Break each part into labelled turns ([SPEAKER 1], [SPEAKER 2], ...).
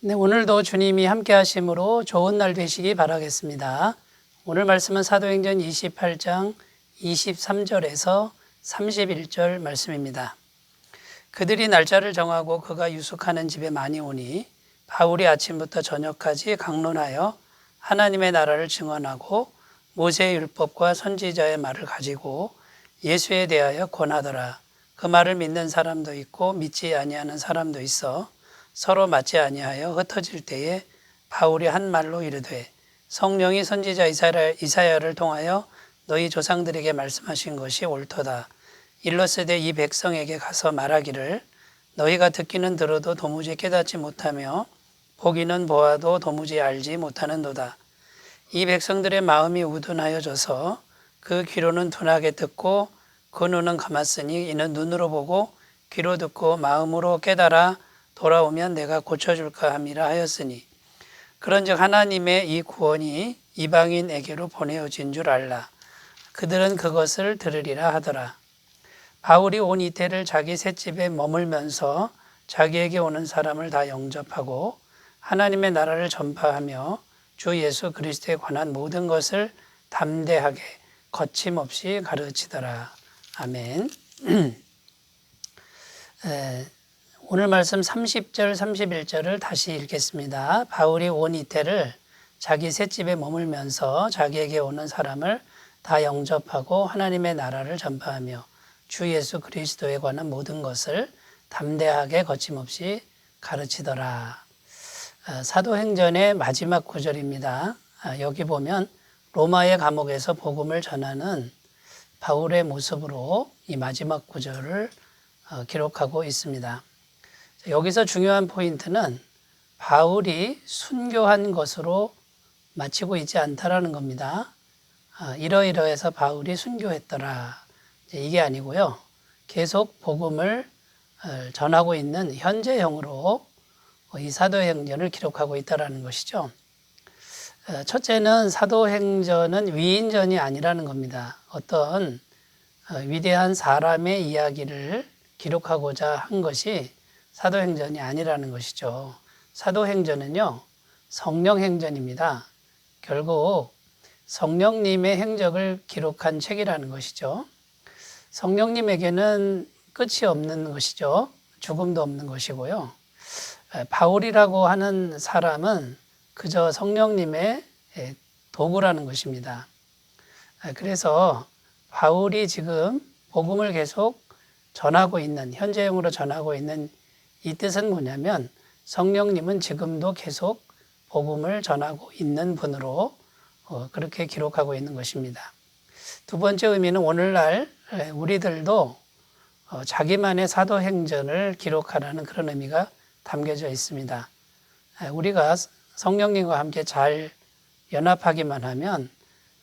[SPEAKER 1] 네, 오늘도 주님이 함께 하심으로 좋은 날 되시기 바라겠습니다. 오늘 말씀은 사도행전 28장 23절에서 31절 말씀입니다. 그들이 날짜를 정하고 그가 유숙하는 집에 많이 오니 바울이 아침부터 저녁까지 강론하여 하나님의 나라를 증언하고 모세의 율법과 선지자의 말을 가지고 예수에 대하여 권하더라. 그 말을 믿는 사람도 있고 믿지 아니하는 사람도 있어 서로 맞지 아니하여 흩어질 때에 바울이 한 말로 이르되 성령이 선지자 이사야, 이사야를 통하여 너희 조상들에게 말씀하신 것이 옳도다. 일러스되 이 백성에게 가서 말하기를 너희가 듣기는 들어도 도무지 깨닫지 못하며 보기는 보아도 도무지 알지 못하는도다. 이 백성들의 마음이 우둔하여져서 그 귀로는 둔하게 듣고 그 눈은 감았으니 이는 눈으로 보고 귀로 듣고 마음으로 깨달아 돌아오면 내가 고쳐줄까 함이라 하였으니 그런즉 하나님의 이 구원이 이방인에게로 보내어진 줄 알라. 그들은 그것을 들으리라 하더라. 바울이 온 이태를 자기 셋집에 머물면서 자기에게 오는 사람을 다 영접하고 하나님의 나라를 전파하며 주 예수 그리스도에 관한 모든 것을 담대하게 거침없이 가르치더라. 아멘. 에, 오늘 말씀 30절, 31절을 다시 읽겠습니다. 바울이 온 이태를 자기 셋집에 머물면서 자기에게 오는 사람을 다 영접하고 하나님의 나라를 전파하며 주 예수 그리스도에 관한 모든 것을 담대하게 거침없이 가르치더라. 아, 사도행전의 마지막 구절입니다. 아, 여기 보면 로마의 감옥에서 복음을 전하는 바울의 모습으로 이 마지막 구절을 어, 기록하고 있습니다. 여기서 중요한 포인트는 바울이 순교한 것으로 마치고 있지 않다라는 겁니다. 아, 이러이러해서 바울이 순교했더라. 이게 아니고요. 계속 복음을 어, 전하고 있는 현재형으로 이 사도행전을 기록하고 있다라는 것이죠. 어, 첫째는 사도행전은 위인전이 아니라는 겁니다. 어떤 어, 위대한 사람의 이야기를 기록하고자 한 것이 사도행전이 아니라는 것이죠. 사도행전은요, 성령행전입니다. 결국 성령님의 행적을 기록한 책이라는 것이죠. 성령님에게는 끝이 없는 것이죠. 죽음도 없는 것이고요. 바울이라고 하는 사람은 그저 성령님의 도구라는 것입니다. 그래서 바울이 지금 복음을 계속 전하고 있는, 현재형으로 전하고 있는 이 뜻은 뭐냐면 성령님은 지금도 계속 복음을 전하고 있는 분으로 어, 그렇게 기록하고 있는 것입니다. 두 번째 의미는 오늘날 우리들도 어, 자기만의 사도행전을 기록하라는 그런 의미가 담겨져 있습니다. 우리가 성령님과 함께 잘 연합하기만 하면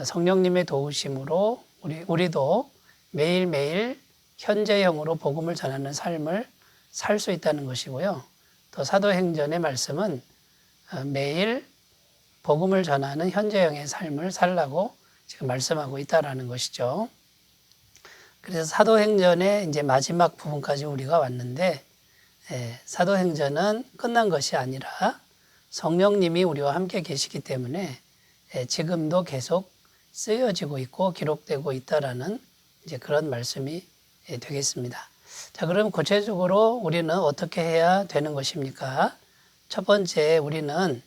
[SPEAKER 1] 성령님의 도우심으로 우리, 우리도 매일매일 현재형으로 복음을 전하는 삶을 살 수 있다는 것이고요. 또 사도행전의 말씀은 어, 매일 복음을 전하는 현재형의 삶을 살라고 지금 말씀하고 있다라는 것이죠. 그래서 사도행전의 이제 마지막 부분까지 우리가 왔는데 예, 사도행전은 끝난 것이 아니라 성령님이 우리와 함께 계시기 때문에 예, 지금도 계속 쓰여지고 있고 기록되고 있다라는 이제 그런 말씀이 예, 되겠습니다. 자, 그럼 구체적으로 우리는 어떻게 해야 되는 것입니까? 첫 번째, 우리는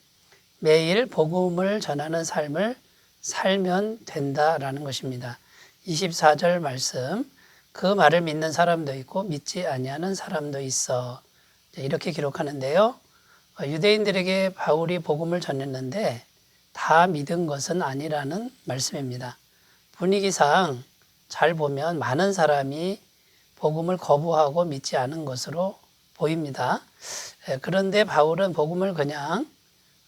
[SPEAKER 1] 매일 복음을 전하는 삶을 살면 된다라는 것입니다. 24절 말씀. 그 말을 믿는 사람도 있고 믿지 아니하는 사람도 있어. 이렇게 기록하는데요. 어, 유대인들에게 바울이 복음을 전했는데 다 믿은 것은 아니라는 말씀입니다. 분위기상 잘 보면 많은 사람이 복음을 거부하고 믿지 않은 것으로 보입니다. 그런데 바울은 복음을 그냥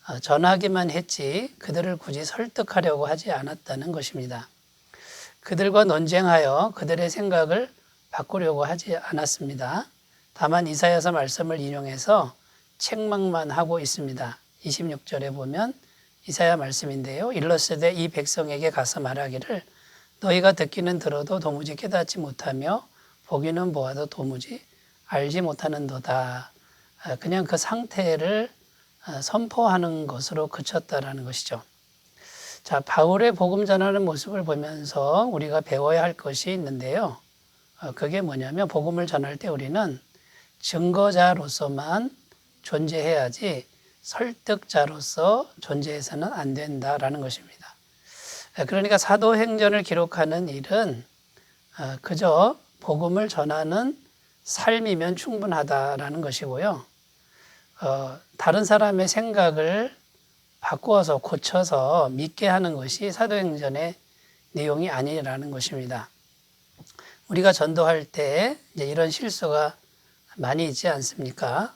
[SPEAKER 1] 어, 전하기만 했지 그들을 굳이 설득하려고 하지 않았다는 것입니다. 그들과 논쟁하여 그들의 생각을 바꾸려고 하지 않았습니다. 다만 이사야서 말씀을 인용해서 책망만 하고 있습니다. 26절에 보면 이사야 말씀인데요. 일러스되 이 백성에게 가서 말하기를 너희가 듣기는 들어도 도무지 깨닫지 못하며 보기는 보아도 도무지 알지 못하는 도다. 아, 그냥 그 상태를 어, 선포하는 것으로 그쳤다라는 것이죠. 자, 바울의 복음 전하는 모습을 보면서 우리가 배워야 할 것이 있는데요. 어, 그게 뭐냐면 복음을 전할 때 우리는 증거자로서만 존재해야지 설득자로서 존재해서는 안 된다라는 것입니다. 에, 그러니까 사도행전을 기록하는 일은 어, 그저 복음을 전하는 삶이면 충분하다라는 것이고요. 어, 다른 사람의 생각을 바꾸어서 고쳐서 믿게 하는 것이 사도행전의 내용이 아니라는 것입니다. 우리가 전도할 때 이런 실수가 많이 있지 않습니까?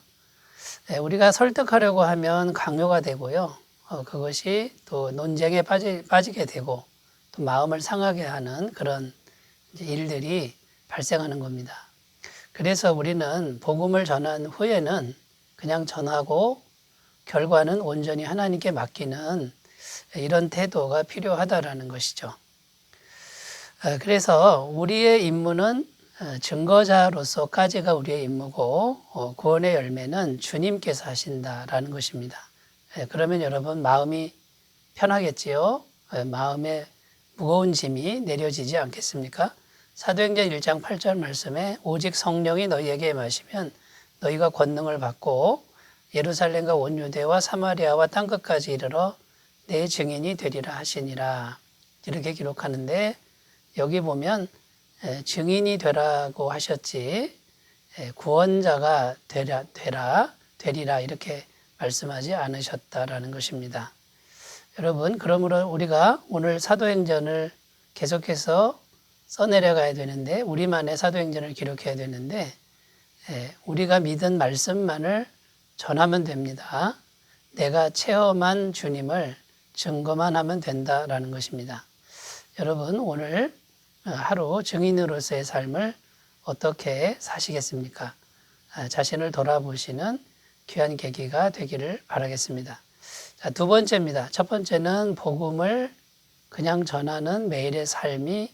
[SPEAKER 1] 예, 우리가 설득하려고 하면 강요가 되고요. 어, 그것이 또 논쟁에 빠지, 빠지 게 되고 또 마음을 상하게 하는 그런 일들이 발생하는 겁니다. 그래서 우리는 복음을 전한 후에는 그냥 전하고 결과는 온전히 하나님께 맡기는 이런 태도가 필요하다라는 것이죠. 어, 그래서 우리의 임무는 어, 증거자로서까지가 우리의 임무고 어, 구원의 열매는 주님께서 하신다라는 것입니다. 예, 그러면 여러분 마음이 편하겠지요? 예, 마음에 무거운 짐이 내려지지 않겠습니까? 사도행전 1장 8절 말씀에 오직 성령이 너희에게 마시면 너희가 권능을 받고 예루살렘과 온 유대와 사마리아와 땅 끝까지 이르러 내 증인이 되리라 하시니라 이렇게 기록하는데 여기 보면 증인이 되라고 하셨지 구원자가 되라, 되라 되리라 이렇게 말씀하지 않으셨다라는 것입니다. 여러분 그러므로 우리가 오늘 사도행전을 계속해서 써내려가야 되는데 우리만의 사도행전을 기록해야 되는데 우리가 믿은 말씀만을 전하면 됩니다. 내가 체험한 주님을 증거만 하면 된다라는 것입니다. 여러분 오늘 하루 증인으로서의 삶을 어떻게 사시겠습니까? 아, 자신을 돌아보시는 귀한 계기가 되기를 바라겠습니다. 자, 두 번째입니다. 첫 번째는 복음을 그냥 전하는 매일의 삶이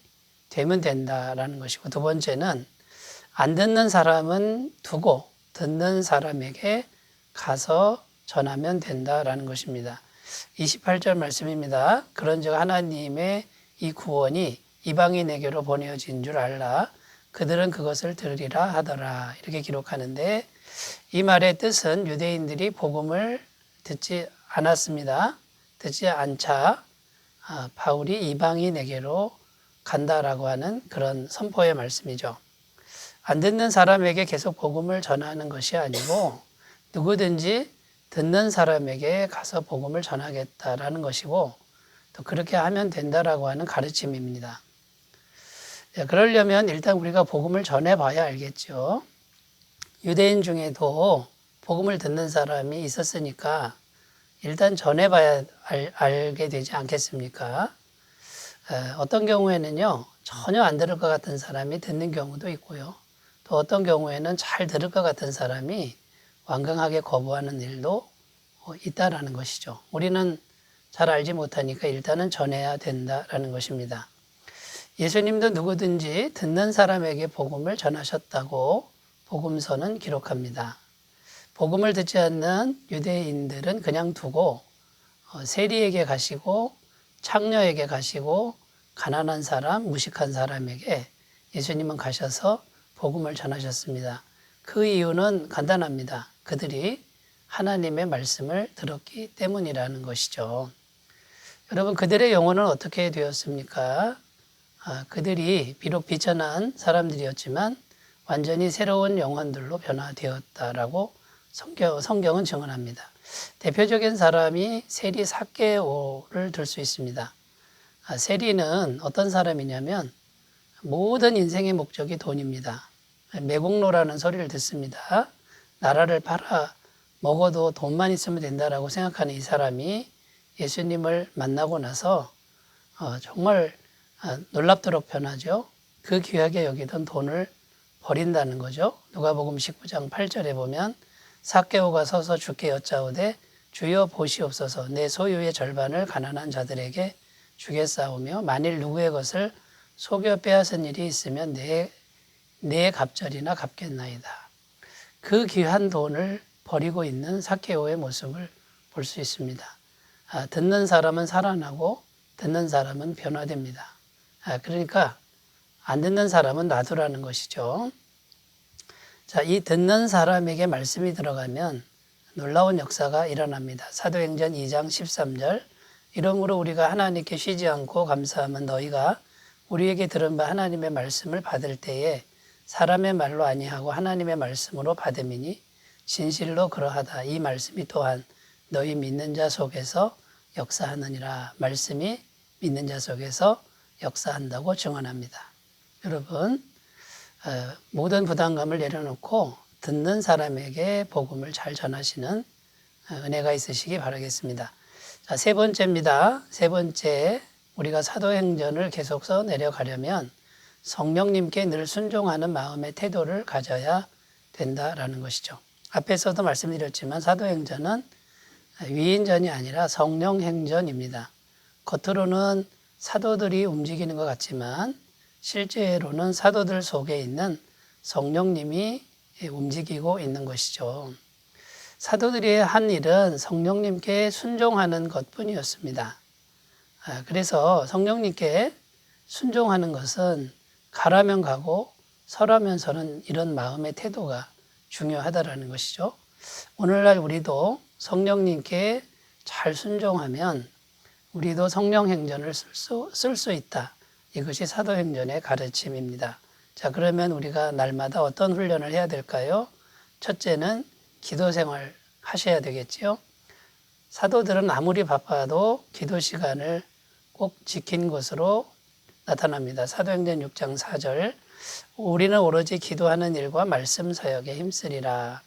[SPEAKER 1] 되면 된다라는 것이고 두 번째는 안 듣는 사람은 두고 듣는 사람에게 가서 전하면 된다라는 것입니다. 28절 말씀입니다. 그런즉 하나님의 이 구원이 이방인에게로 보내어진 줄 알라. 그들은 그것을 들으리라 하더라. 이렇게 기록하는데 이 말의 뜻은 유대인들이 복음을 듣지 않았습니다. 듣지 않자 아, 바울이 이방인에게로 간다라고 하는 그런 선포의 말씀이죠. 안 듣는 사람에게 계속 복음을 전하는 것이 아니고 누구든지 듣는 사람에게 가서 복음을 전하겠다라는 것이고 또 그렇게 하면 된다라고 하는 가르침입니다. 예, 그러려면 일단 우리가 복음을 전해봐야 알겠죠. 유대인 중에도 복음을 듣는 사람이 있었으니까 일단 전해봐야 알, 알게 되지 않겠습니까? 어떤 경우에는요, 전혀 안 들을 것 같은 사람이 듣는 경우도 있고요. 또 어떤 경우에는 잘 들을 것 같은 사람이 완강하게 거부하는 일도 어, 있다라는 것이죠. 우리는 잘 알지 못하니까 일단은 전해야 된다라는 것입니다. 예수님도 누구든지 듣는 사람에게 복음을 전하셨다고 복음서는 기록합니다. 복음을 듣지 않는 유대인들은 그냥 두고 어, 세리에게 가시고 창녀에게 가시고 가난한 사람, 무식한 사람에게 예수님은 가셔서 복음을 전하셨습니다. 그 이유는 간단합니다. 그들이 하나님의 말씀을 들었기 때문이라는 것이죠. 여러분, 그들의 영혼은 어떻게 되었습니까? 아, 그들이 비록 비천한 사람들이었지만 완전히 새로운 영혼들로 변화되었다라고 성경, 성경은 증언합니다. 대표적인 사람이 세리 사케오를 들 수 있습니다. 아, 세리는 어떤 사람이냐면 모든 인생의 목적이 돈입니다. 매국노라는 소리를 듣습니다. 나라를 팔아 먹어도 돈만 있으면 된다라고 생각하는 이 사람이 예수님을 만나고 나서 어, 정말 어, 놀랍도록 변하죠. 그 귀하게 여기던 돈을 버린다는 거죠. 누가복음 19장 8절에 보면 사개오가 서서 주께 여짜오되 주여 보시옵소서 내 소유의 절반을 가난한 자들에게 주겠사오며 만일 누구의 것을 속여 빼앗은 일이 있으면 내, 내 갑절이나 갚겠나이다. 그 귀한 돈을 버리고 있는 사케오의 모습을 볼 수 있습니다. 아, 듣는 사람은 살아나고 듣는 사람은 변화됩니다. 아, 그러니까 안 듣는 사람은 놔두라는 것이죠. 자, 이 듣는 사람에게 말씀이 들어가면 놀라운 역사가 일어납니다. 사도행전 2장 13절 이러므로 우리가 하나님께 쉬지 않고 감사하면 너희가 우리에게 들은 바 하나님의 말씀을 받을 때에 사람의 말로 아니하고 하나님의 말씀으로 받음이니 진실로 그러하다. 이 말씀이 또한 너희 믿는 자 속에서 역사하느니라. 말씀이 믿는 자 속에서 역사한다고 증언합니다. 여러분, 어, 모든 부담감을 내려놓고 듣는 사람에게 복음을 잘 전하시는 어, 은혜가 있으시기 바라겠습니다. 자, 세 번째입니다. 세 번째, 우리가 사도행전을 계속 써 내려가려면 성령님께 늘 순종하는 마음의 태도를 가져야 된다라는 것이죠. 앞에서도 말씀드렸지만 사도행전은 위인전이 아니라 성령행전입니다. 겉으로는 사도들이 움직이는 것 같지만 실제로는 사도들 속에 있는 성령님이 움직이고 있는 것이죠. 사도들이 한 일은 성령님께 순종하는 것 뿐이었습니다. 아, 그래서 성령님께 순종하는 것은 가라면 가고 서라면 서는 이런 마음의 태도가 중요하다라는 것이죠. 오늘날 우리도 성령님께 잘 순종하면 우리도 성령 행전을 쓸수 쓸 수 있다. 이것이 사도행전의 가르침입니다. 자, 그러면 우리가 날마다 어떤 훈련을 해야 될까요? 첫째는 기도 생활 하셔야 되겠지요. 사도들은 아무리 바빠도 기도 시간을 꼭 지킨 것으로 나타납니다. 사도행전 6장 4절 우리는 오로지 기도하는 일과 말씀 사역에 힘쓰리라.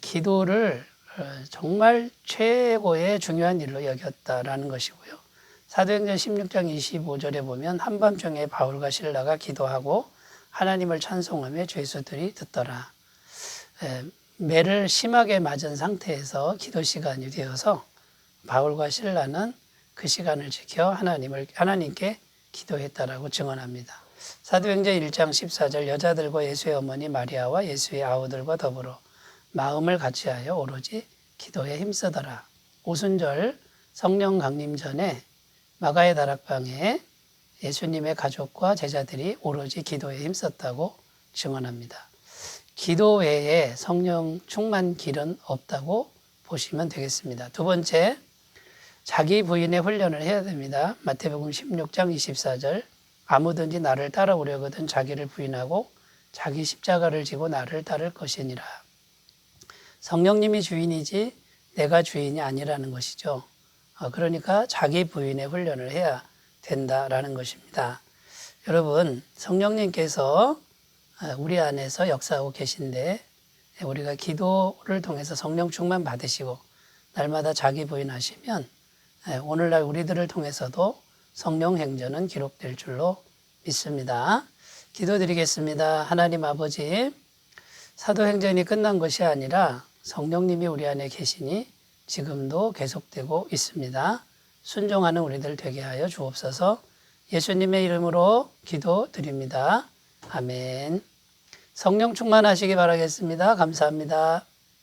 [SPEAKER 1] 기도를 어, 정말 최고의 중요한 일로 여겼다라는 것이고요. 사도행전 16장 25절에 보면 한밤중에 바울과 신라가 기도하고 하나님을 찬송하며 죄수들이 듣더라. 매를 심하게 맞은 상태에서 기도 시간이 되어서 바울과 신라는 그 시간을 지켜 하나님을 하나님께 기도했다라고 증언합니다. 사도행전 1장 14절 여자들과 예수의 어머니 마리아와 예수의 아우들과 더불어 마음을 같이하여 오로지 기도에 힘쓰더라. 오순절 성령 강림 전에 마가의 다락방에 예수님의 가족과 제자들이 오로지 기도에 힘썼다고 증언합니다. 기도 외에 성령 충만 길은 없다고 보시면 되겠습니다. 두 번째, 자기 부인의 훈련을 해야 됩니다. 마태복음 16장 24절 아무든지 나를 따라오려거든 자기를 부인하고 자기 십자가를 지고 나를 따를 것이니라. 성령님이 주인이지 내가 주인이 아니라는 것이죠. 어, 그러니까 자기 부인의 훈련을 해야 된다라는 것입니다. 여러분, 성령님께서 어, 우리 안에서 역사하고 계신데 우리가 기도를 통해서 성령 충만 받으시고 날마다 자기 부인하시면 예, 오늘날 우리들을 통해서도 성령 행전은 기록될 줄로 믿습니다. 기도드리겠습니다. 하나님 아버지, 사도행전이 끝난 것이 아니라 성령님이 우리 안에 계시니 지금도 계속되고 있습니다. 순종하는 우리들 되게 하여 주옵소서 예수님의 이름으로 기도드립니다. 아멘. 성령 충만하시기 바라겠습니다. 감사합니다.